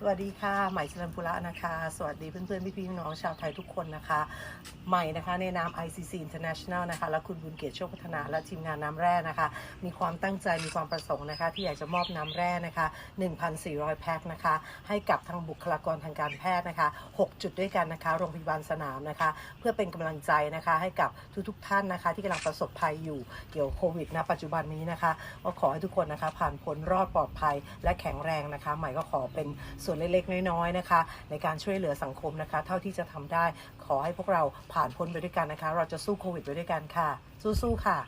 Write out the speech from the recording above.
สวัสดีค่ะ ใหม่ชลันพุระนะคะ สวัสดีเพื่อนๆ พี่ๆ น้องๆชาวไทยทุกคนนะคะ ใหม่นะคะในนาม ICC International นะคะ และคุณบุญเกียรติโชคพัฒนา และทีมงานน้ำแร่นะคะ มีความตั้งใจ มีความประสงค์นะคะ ที่อยากจะมอบน้ำแร่นะคะ 1,400 แพ็คนะคะ ให้กับทางบุคลากรทางการแพทย์นะคะ 6 จุดด้วยกันนะคะ โรงพยาบาลสนามนะคะ เพื่อเป็นกำลังใจนะคะ ให้กับทุกๆ ท่านนะคะ ที่กำลังประสบภัยอยู่ เกี่ยวโควิดณปัจจุบันนี้นะคะ ก็ขอให้ทุกคนนะคะ ผ่านพ้นรอดปลอดภัย และแข็งแรงนะคะ ใหม่ก็ขอเป็นส่วนเล็กๆ น้อยๆนะคะ ในการช่วยเหลือสังคมนะคะ เท่าที่จะทำได้ขอให้พวกเราผ่านพ้นไปด้วยกันนะคะ เราจะสู้โควิดไปด้วยกันค่ะ สู้ๆค่ะ